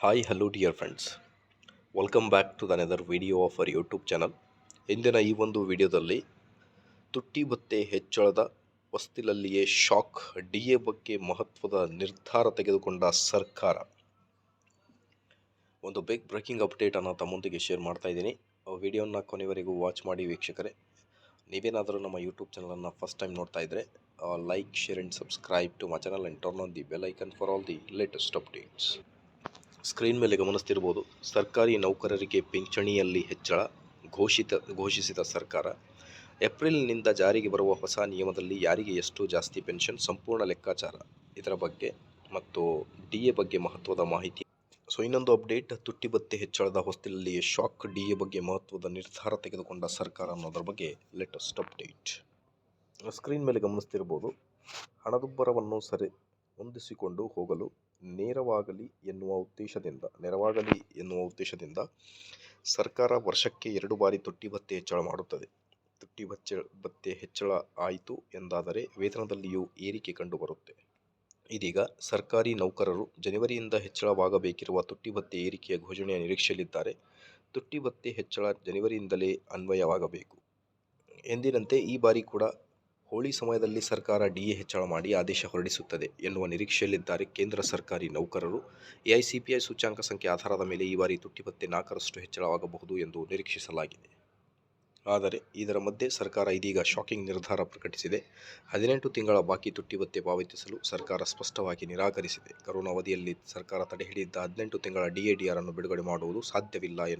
Hi hello dear friends welcome back to another video of our YouTube channel ಇಂದಿನ ಈ ಒಂದು ವಿಡಿಯೋದಲ್ಲಿ ತುಟ್ಟಿ ಭತ್ತೆ ಹೆಚ್ಚಳದ ಹೊಸ್ತಿಲಲ್ಲಿಯೇ ಶಾಕ್ ಡಿ ಎ ಬಗ್ಗೆ ಮಹತ್ವದ ನಿರ್ಧಾರ ತೆಗೆದುಕೊಂಡ ಸರ್ಕಾರ. ಒಂದು ಬಿಗ್ ಬ್ರೇಕಿಂಗ್ ಅಪ್ಡೇಟನ್ನು ತಮ್ಮೊಂದಿಗೆ ಶೇರ್ ಮಾಡ್ತಾ ಇದ್ದೀನಿ. ವಿಡಿಯೋನ ಕೊನೆವರೆಗೂ ವಾಚ್ ಮಾಡಿ ವೀಕ್ಷಕರೇ. ನೀವೇನಾದರೂ ನಮ್ಮ ಯೂಟ್ಯೂಬ್ ಚಾನಲನ್ನು ಫಸ್ಟ್ ಟೈಮ್ ನೋಡ್ತಾ ಇದ್ದರೆ like share and subscribe to my channel and turn on the bell icon for all the latest updates screen ಮೇಲೆ ಗಮನಿಸ್ತಿರ್ಬೋದು ಸರ್ಕಾರಿ ನೌಕರರಿಗೆ ಪಿಂಚಣಿಯಲ್ಲಿ ಹೆಚ್ಚಳ ಘೋಷಿತ, ಘೋಷಿಸಿದ ಸರ್ಕಾರ. ಏಪ್ರಿಲ್ನಿಂದ ಜಾರಿಗೆ ಬರುವ ಹೊಸ ನಿಯಮದಲ್ಲಿ ಯಾರಿಗೆ ಎಷ್ಟು ಜಾಸ್ತಿ ಪೆನ್ಷನ್ ಸಂಪೂರ್ಣ ಲೆಕ್ಕಾಚಾರ. ಇದರ ಬಗ್ಗೆ ಮತ್ತು ಡಿ ಎ ಬಗ್ಗೆ ಮಹತ್ವದ ಮಾಹಿತಿ. ಸೊ, ಇನ್ನೊಂದು ಅಪ್ಡೇಟ್ ತುಟ್ಟಿ ಭತ್ತೆ ಹೆಚ್ಚಳದ ಹೊಸ್ತಿಲಲ್ಲಿ ಶಾಕ್ ಡಿ ಎ ಬಗ್ಗೆ ಮಹತ್ವದ ನಿರ್ಧಾರ ತೆಗೆದುಕೊಂಡ ಸರ್ಕಾರ ಅನ್ನೋದರ ಬಗ್ಗೆ ಲೇಟೆಸ್ಟ್ ಅಪ್ಡೇಟ್ ಸ್ಕ್ರೀನ್ ಮೇಲೆ ಗಮನಿಸ್ತಿರ್ಬೋದು ಹಣದುಬ್ಬರವನ್ನು ಸರಿ ಹೊಂದಿಸಿಕೊಂಡು ಹೋಗಲು ನೇರವಾಗಲಿ ಎನ್ನುವ ಉದ್ದೇಶದಿಂದ, ನೆರವಾಗಲಿ ಎನ್ನುವ ಉದ್ದೇಶದಿಂದ ಸರ್ಕಾರ ವರ್ಷಕ್ಕೆ ಎರಡು ಬಾರಿ ತುಟ್ಟಿ ಭತ್ತೆ ಹೆಚ್ಚಳ ಮಾಡುತ್ತದೆ. ತುಟ್ಟಿ ಭಚ್ಚ, ಭತ್ತೆ ಹೆಚ್ಚಳ ಆಯಿತು ಎಂದಾದರೆ ವೇತನದಲ್ಲಿಯೂ ಏರಿಕೆ ಕಂಡುಬರುತ್ತೆ. ಇದೀಗ ಸರ್ಕಾರಿ ನೌಕರರು ಜನವರಿಯಿಂದ ಹೆಚ್ಚಳವಾಗಬೇಕಿರುವ ತುಟ್ಟಿ ಭತ್ತೆ ಏರಿಕೆಯ ಘೋಷಣೆಯ ನಿರೀಕ್ಷೆಯಲ್ಲಿದ್ದಾರೆ. ತುಟ್ಟಿ ಭತ್ತೆ ಹೆಚ್ಚಳ ಜನವರಿಯಿಂದಲೇ ಅನ್ವಯವಾಗಬೇಕು. ಎಂದಿನಂತೆ ಈ ಬಾರಿ ಕೂಡ ಹೋಳಿ ಸಮಯದಲ್ಲಿ ಸರ್ಕಾರ ಡಿಎ ಹೆಚ್ಚಳ ಮಾಡಿ ಆದೇಶ ಹೊರಡಿಸುತ್ತದೆ ಎನ್ನುವ ನಿರೀಕ್ಷೆಯಲ್ಲಿದ್ದಾರೆ ಕೇಂದ್ರ ಸರ್ಕಾರಿ ನೌಕರರು. ಎಐಸಿಪಿಐ ಸೂಚ್ಯಾಂಕ ಸಂಖ್ಯೆ ಆಧಾರದ ಮೇಲೆ ಈ ಬಾರಿ ತುಟ್ಟಿ ಭತ್ತೆ ನಾಲ್ಕರಷ್ಟು ಹೆಚ್ಚಳವಾಗಬಹುದು ಎಂದು ನಿರೀಕ್ಷಿಸಲಾಗಿದೆ. ಆದರೆ ಇದರ ಮಧ್ಯೆ ಸರ್ಕಾರ ಇದೀಗ ಶಾಕಿಂಗ್ ನಿರ್ಧಾರ ಪ್ರಕಟಿಸಿದೆ. ಹದಿನೆಂಟು ತಿಂಗಳ ಬಾಕಿ ತುಟ್ಟಿ ಭತ್ತೆ ಪಾವತಿಸಲು ಸರ್ಕಾರ ಸ್ಪಷ್ಟವಾಗಿ ನಿರಾಕರಿಸಿದೆ. ಕರೋನಾ ಅವಧಿಯಲ್ಲಿ ಸರ್ಕಾರ ತಡೆಹಿಡಿದಿದ್ದ ಹದಿನೆಂಟು ತಿಂಗಳ ಡಿಎಡಿಆರ್ ಅನ್ನು ಬಿಡುಗಡೆ ಮಾಡುವುದು ಸಾಧ್ಯವಿಲ್ಲ